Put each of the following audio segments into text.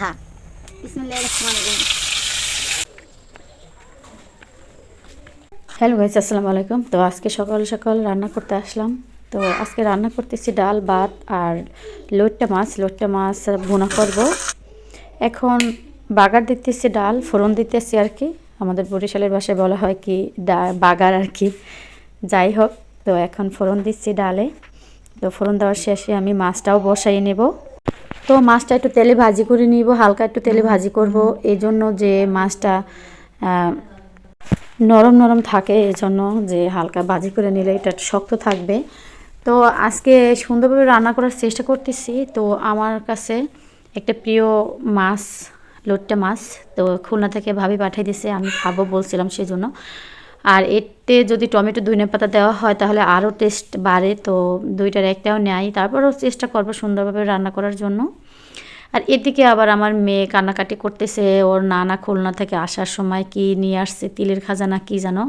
হ্যাঁ hello guys আসসালামু আলাইকুম। তো আজকে সকাল সকাল রান্না করতে আসলাম। তো আজকে রান্না করতেছি ডাল, ভাত আর লোটটা মাছ। লোটটা মাছ বোনা করব। এখন বাগার দিতেছি ডাল, ফোড়ন দিতেছি আর কি। আমাদের বরিশালের ভাষায় বলা হয় কি, ডা, বাগার আর কি। যাই হোক, তো এখন ফোড়ন দিচ্ছি ডালে। তো ফোড়ন দেওয়ার শেষে আমি মাছটাও বসাই নেব। তো মাছটা একটু তেলে ভাজি করে নিব, হালকা একটু তেলে ভাজি করব। এই জন্য যে মাছটা নরম নরম থাকে এই জন্য যে হালকা ভাজি করে নিলে এটা শক্ত থাকবে। তো আজকে সুন্দরভাবে রান্না করার চেষ্টা করতেছি। তো আমার কাছে একটা প্রিয় মাছ, লোট্টা মাছ, তো খুলনা থেকে ভাবি পাঠিয়ে দিছে, আমি খাব বলছিলাম সেজন্য। আর এতে যদি টমেটো ধনে পাতা দেওয়া হয়, তাহলে আরও টেস্ট বাড়ে। তো দুইটার একটাও নেয় তারপরও চেষ্টা করব সুন্দরভাবে রান্না করার জন্য। আর এদিকে আবার আমার মেয়ে কান্নাকাটি করতেছে, ওর নানা খুলনা থেকে আসার সময় কি নিয়ে আসছে, তিলের খাজানা কি জানো?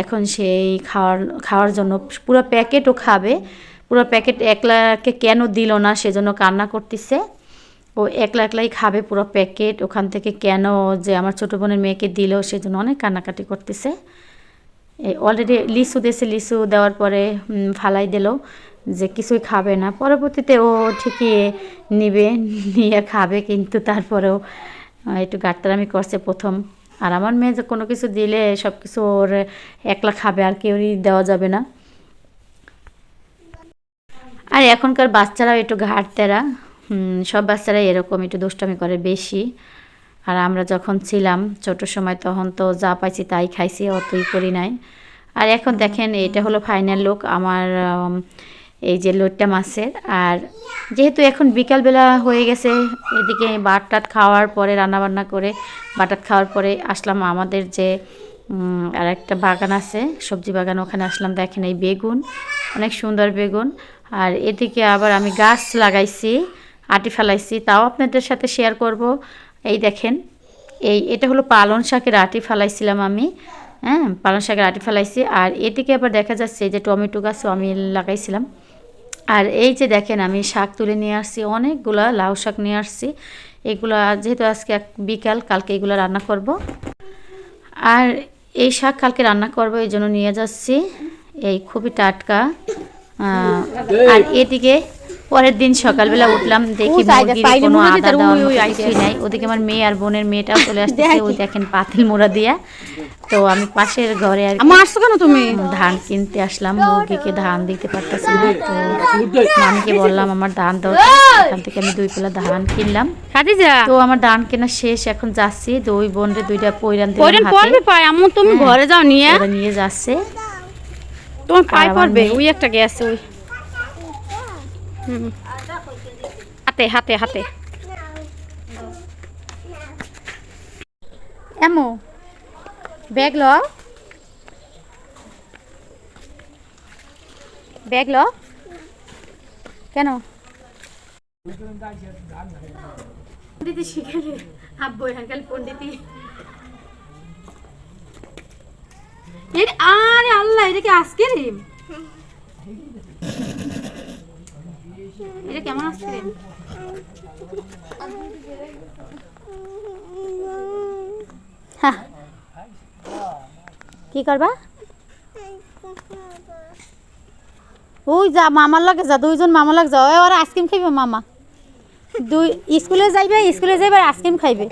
এখন সেই খাওয়ার খাওয়ার জন্য পুরো প্যাকেটও খাবে। পুরো প্যাকেট একলাকে কেন দিল না, সেজন্য কান্না করতেছে। ও একলা একলাই খাবে পুরো প্যাকেট ওখান থেকে কেন যে আমার ছোটো বোনের মেয়েকে দিল, সেজন্য অনেক কান্নাকাটি করতেছে। অলরেডি লিচু দিয়েছে লিচু দেওয়ার পরে ফালাই দিল যে কিছুই খাবে না। পরবর্তীতে ও ঠিকই নিবে, নিয়ে খাবে, কিন্তু তারপরেও একটু গাট্টারামি করছে প্রথম। আর আমার মেয়ে যে কোনো কিছু দিলে সব কিছু ওর একলা খাবে, আর কেউই দেওয়া যাবে না। আর এখনকার বাচ্চারাও একটু ঘাটতেরা। সব বাচ্চারাই এরকম একটু দুষ্টামি করে বেশি। আর আমরা যখন ছিলাম ছোট সময় তখন তো যা পাইছি তাই খাইছি অতই করি নাই। আর এখন দেখেন এটা হলো ফাইনাল লুক আমার এই যে লোটটা মাছের। আর যেহেতু এখন বিকালবেলা হয়ে গেছে এদিকে বাটাত খাওয়ার পরে রান্নাবান্না করে বাটাত খাওয়ার পরে আসলাম আমাদের যে আর একটা বাগান আছে সবজি বাগান ওখানে আসলাম দেখেন এই বেগুন অনেক সুন্দর বেগুন। আর এদিকে আবার আমি গাছ লাগাইছি আটি ফেলাইছি, তাও আপনাদের সাথে শেয়ার করব। এই দেখেন, এই, এটা হলো পালং শাকের আটি ফেলাইছিলাম আমি হ্যাঁ পালং শাকের আটি ফেলাইছি। আর এদিকে আবার দেখা যাচ্ছে যে টমেটো গাছও আমি লাগাইছিলাম। আর এই যে দেখেন, আমি শাক তুলে নিয়ে আসছি, অনেকগুলা লাউ শাক নিয়ে আসছি। এগুলা যেহেতু আজকে এক বিকাল, কালকে এগুলো রান্না করব। আর এই শাক কালকে রান্না করব, এই জন্য নিয়ে যাচ্ছি। এই খুবই টাটকা। আর এদিকে পরের দিন সকালবেলা উঠলাম দেখি মুরগির কোনো আদা দেওয়ার মতো কিছুই নাই। ওদিকে আমার মেয়ে আর বোনের মেয়েটাও চলে আসতেছে ওই দেখেন পাতিল মোড়া দিয়া। তো আমি পাশের ঘরে আর আসছো কেন তুমি? ধান কিনতে আসলাম মুরগিকে ধান দিতে পারতেছি না। তো মামিকে বললাম আমার ধান দাও তো। এখান থেকে আমি দুই পেলা ধান কিনলাম। তো আমার ধান কেনা শেষ এখন যাচ্ছি। দুই বোনরে দুইটা দিলাম পড়বে হাতে। পাই আমু তুমি হ্যাঁ। ঘরে যাও নিয়ে। নিয়ে যাচ্ছে। তোমার পাই পড়বে ওই একটা গেছে ওই। হাতে হাতে হাতে। এমো, ব্যাগ ল। ব্যাগ ল। কেন? পন্ডিতি শিখালে, আব্বু এখানকার পন্ডিতি আরে আল্লাহ, এটা কি আইসক্রিম? এটা কেমন আসছে কি করবা? ওই যা, মামার লাগে যা, দুইজন মামার লাগে যা। ওরা আইসক্রিম খাইবে মামা। দুই স্কুলে যাইবে স্কুলে যাইবে আইসক্রিম খাইবে।